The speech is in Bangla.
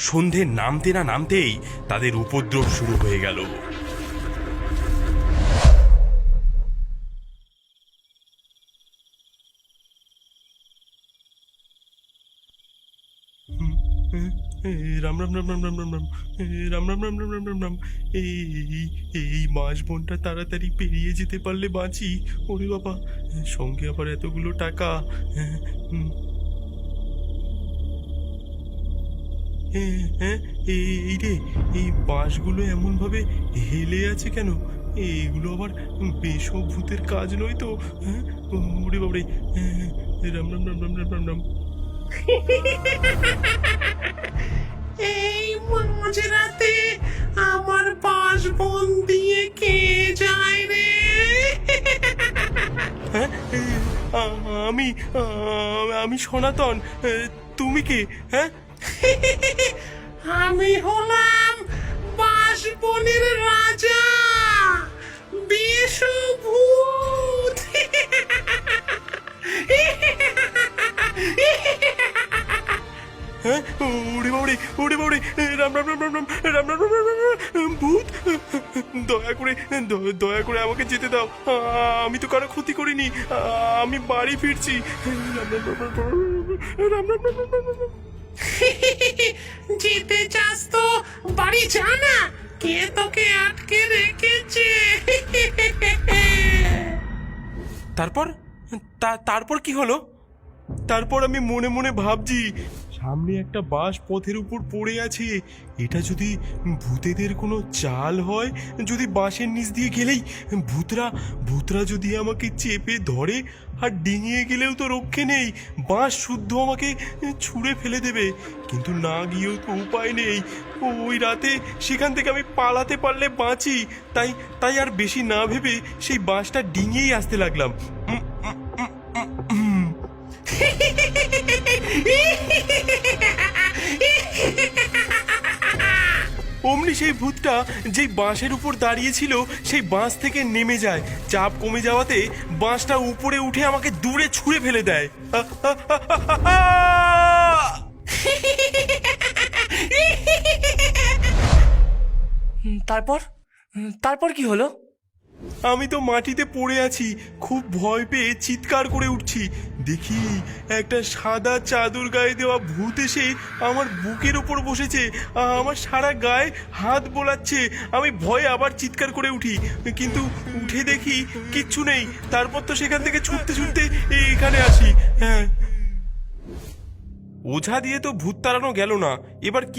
সন্ধে নামতে না নামতেই তাদের উপদ্রব শুরু হয়ে গেল রাম রাম রাম রাম রাম রাম রাম রাম রাম রাম রাম রাম এই- এই মাস বোনটা তাড়াতাড়ি পেরিয়ে যেতে পারলে বাঁচি ওরে বাবা সঙ্গে আবার এতগুলো টাকা হ্যাঁ এই- রে এই বাঁশগুলো এমনভাবে হেলে আছে কেন? এইগুলো আবার বেশব ভূতের কাজ নয় তো? হ্যাঁ? ওরে বাবরে রাম রাম রাম রাম রাম রাম রাম। এই মাঝরাতে আমার বাসবন দিয়ে কে যায় রে? হ্যাঁ? আমি আমি সনাতন। তুমি কে? হ্যাঁ? আমি হলাম বাসবনের রাজা বিষভূত হ্যাঁ ওরে বাবরে ওরে বাবরে রাম রাম রাম রাম রাম রাম রাম রাম রাম রাম ভূত দয়া করে দয়া করে আমাকে যেতে দাও আমি তো কারও ক্ষতি করিনি আমি বাড়ি ফিরছি রাম রাম রাম রাম রাম রাম রাম রাম রাম রাম যেতে চাস তো, বাড়ি যা না, কে তোকে আটকে রেখেছে? তারপর? তারপর কি হলো? তারপর আমি মনে মনে ভাবছি সামনে একটা বাস পথের উপর পড়ে আছে। এটা যদি ভূতেদের কোনো চাল হয়, যদি বাঁশের নিচ দিয়ে গেলেই ভূতরা ভূতরা যদি আমাকে চেপে ধরে আর ডিঙিয়ে গেলেও তো রক্ষে নেই, বাঁশ শুদ্ধ আমাকে ছুঁড়ে ফেলে দেবে। কিন্তু না গিয়েও তো উপায় নেই। ওই রাতে সেখান থেকে আমি পালাতে পারলে বাঁচি। তাই তাই আর বেশি না ভেবে সেই বাঁশটা ডিঙিয়েই আসতে লাগলাম। অমনি সেই ভূতটা যেই বাঁশের উপর দাঁড়িয়েছিল, সেই বাঁশ থেকে নেমে যায়। চাপ কমে যাওয়াতে বাঁশটা উপরে উঠে আমাকে দূরে ছুঁড়ে ফেলে দেয়। তারপর? তারপর কি হলো? আমি তো মাটিতে পড়ে আছি, খুব ভয় পেয়ে চিৎকার করে উঠছি। দেখি একটা সাদা চাদর গায়ে দেওয়া ভূত এসে আমার বুকের ওপর বসেছে আমার সারা গায়ে হাত বোলাচ্ছে। আমি ভয়ে আবার চিৎকার করে উঠি, কিন্তু উঠে দেখি কিচ্ছু নেই। তারপর তো সেখান থেকে ছুটতে ছুটতে এখানে আসি হ্যাঁ। ওঝা দিয়ে তো ভূত তাড়ানো গেল না, এবার কি